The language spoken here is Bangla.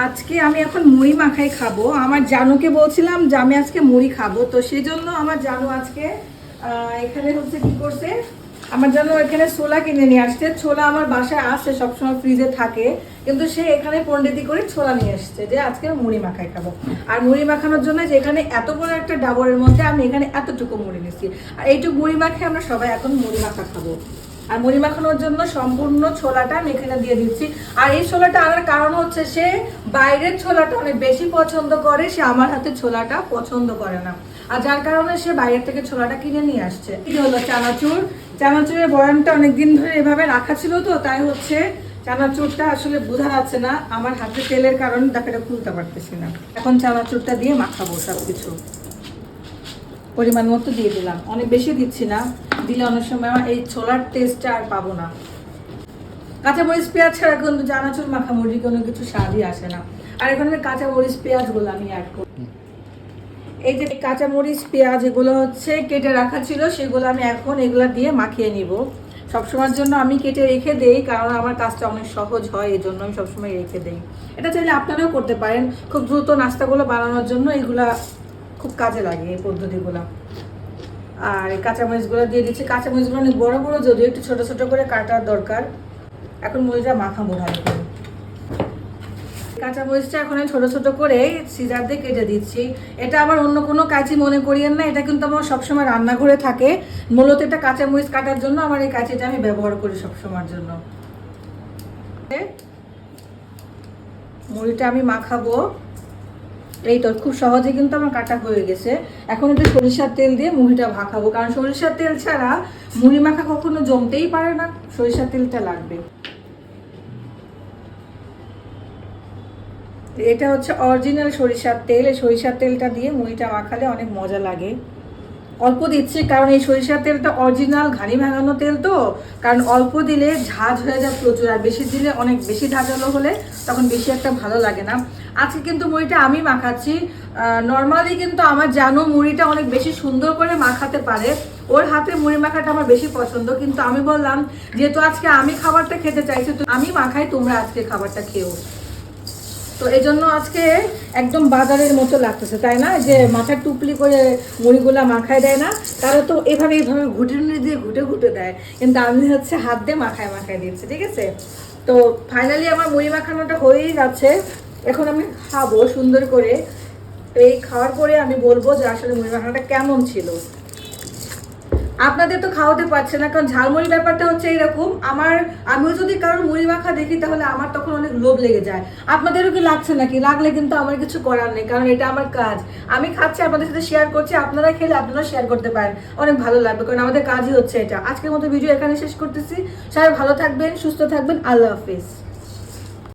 আজকে আমি এখন মুড়ি মাখাই খাব। আমার জানুকে বলছিলাম যে আমি আজকে মুড়ি খাব। তো সেই জন্য আমার জানু আজকে এখানে হচ্ছে কি করছে? আমার জানু এখানে ছোলা কিনে নিয়ে আসছে। ছোলা আমার বাসায় আসে, সবসময় ফ্রিজে থাকে। কিন্তু সে এখানে পন্ডিতি করে ছোলা নিয়ে এসছে যে আজকে মুড়ি মাখাই খাব। আর মুড়ি মাখানোর জন্য যে এখানে এত বড় একটা ডাবরের মধ্যে আমি এখানে এতটুকু মুড়ি নিচ্ছি। আর এইটুকু মুড়ি মাখে আমরা সবাই এখন মুড়ি মাখা খাব। আর মুড়ি মাখানোর জন্য সম্পূর্ণ ছোলাটা আমি এখানে দিয়ে দিচ্ছি। আর এই ছোলাটা আনার কারণ হচ্ছে সে বাইরের ছোলাটা অনেক বেশি পছন্দ করে, সে আমার হাতে ছোলাটা পছন্দ করে না। আর যার কারণে সে বাইরের থেকে ছোলাটা কিনে নিয়ে আসছে। কি হলো চানাচুর। চানাচুরের বয়ানটা অনেকদিন ধরে এভাবে রাখা ছিল তো, তাই হচ্ছে চানাচুরটা আসলে বোঝা যাচ্ছে না। আমার হাতে তেলের কারণে তাকে খুলতে পারতেছি না। এখন চানাচুরটা দিয়ে মাখাবো সব কিছু পরিমাণ মতো দিয়ে দিলাম। অনেক বেশি দিচ্ছি না। দিলে অনেক সময় আমার এই ছোলার টেস্টটা আর পাবো না। কাঁচা মরিচ পেঁয়াজ ছাড়া কিন্তু চানাচুর মাখা মুরগি কোনো কিছু স্বাদই আসে না। আর এখন আমি কাঁচা মরিচ পেঁয়াজগুলো আমি অ্যাড করি। এই যে কাঁচা মরিচ পেঁয়াজ এগুলো হচ্ছে কেটে রাখা ছিল সেগুলো আমি এখন এগুলো দিয়ে মাখিয়ে নিব। সবসময়ের জন্য আমি কেটে রেখে দেই কারণ আমার কাজটা অনেক সহজ হয় এই জন্য আমি সবসময় রেখে দেই। এটা চাইলে আপনারাও করতে পারেন। খুব দ্রুত নাস্তাগুলো বানানোর জন্য এগুলা খুব কাজে লাগে এই পদ্ধতিগুলো। আর এই কাঁচামরিচগুলো দিয়ে দিচ্ছি। কাঁচামরিচগুলো অনেক বড় বড়, যদিও একটু ছোট ছোট করে কাটার দরকার। এখন মরিচটা মাখাবো ভালো করে কাঁচামরিচটা এখন আমি ছোটো ছোটো করে সিজার দিয়ে কেটে দিচ্ছি। এটা আবার অন্য কোনো কাঁচি মনে করিয়েন না, এটা কিন্তু আমার সবসময় রান্নাঘরে থাকে। মূলত এটা কাঁচামরিচ কাটার জন্য আমার এই কাঁচিটা আমি ব্যবহার করি সবসময়ের জন্য। মুড়িটা আমি মাখাবো। এই তো, খুব সহজে কিন্তু আমার কাটা হয়ে গেছে। এখন একটু সরিষার তেল দিয়ে মুড়িটা ভাখাবো, কারণ সরিষার তেল ছাড়া মুড়ি মাখা কখনো জমতেই পারে না, সরিষার তেলটা লাগবে। এটা হচ্ছে অরিজিনাল সরিষার তেল, এই সরিষার তেলটা দিয়ে মুড়িটা মাখালে অনেক মজা লাগে। অল্প দিচ্ছি, কারণ এই সরিষার তেলটা অরিজিনাল ঘানি ভাঙানো তেল তো, কারণ অল্প দিলে ঝাঁজ হয়ে যায় প্রচুর, আর বেশি দিলে অনেক বেশি ঝাঁঝালো হলে তখন বেশি একটা ভালো লাগে না। আজকে কিন্তু মুড়িটা আমি মাখাচ্ছি নর্মালি কিন্তু আমার জানো মুড়িটা অনেক বেশি সুন্দর করে মাখাতে পারে। ওর হাতে মুড়ি মাখাটা আমার বেশি পছন্দ, কিন্তু আমি বললাম, যেহেতু আজকে আমি খাবারটা খেতে চাইছি, তো আমি মাখাই, তোমরা আজকে খাবারটা খেও। তো এই জন্য আজকে একদম বাজারের মতো লাগতেছে, তাই না? যে মাথার টুপলি করে মুড়িগুলা মাখায় দেয় না। তারা তো এভাবে এইভাবে ঘুটে দিয়ে ঘুটে ঘুটে দেয়। কিন্তু আমি হচ্ছে হাত দিয়ে মাখায় মাখায় দিচ্ছি ঠিক আছে? তো ফাইনালি আমার মুড়ি মাখানোটা হয়েই যাচ্ছে। এখন আমি খাব সুন্দর করে। এই খাওয়ার পরে আমি বলব যে আসলে মুড়ি মাখানোটা কেমন ছিল? আপনাদের তো খাওয়াতে পারছে না, কারণ ঝালমুড়ি ব্যাপারটা হচ্ছে এরকম, আমার, আমিও যদি কারোর মুড়ি মাখা দেখি, তাহলে আমার তখন অনেক লোভ লেগে যায়। আপনাদেরও কি লাগছে নাকি? লাগলে কিন্তু আমার কিছু করার নেই, কারণ এটা আমার কাজ। আমি খাচ্ছি, আপনাদের সাথে শেয়ার করছি, আপনারা খেলে আপনারা শেয়ার করতে পারেন। অনেক ভালো লাগবে, কারণ আমাদের কাজই হচ্ছে এটা। আজকের মতো ভিডিও এখানে শেষ করতেছি। সবাই ভালো থাকবেন, সুস্থ থাকবেন, আল্লাহ হাফিজ।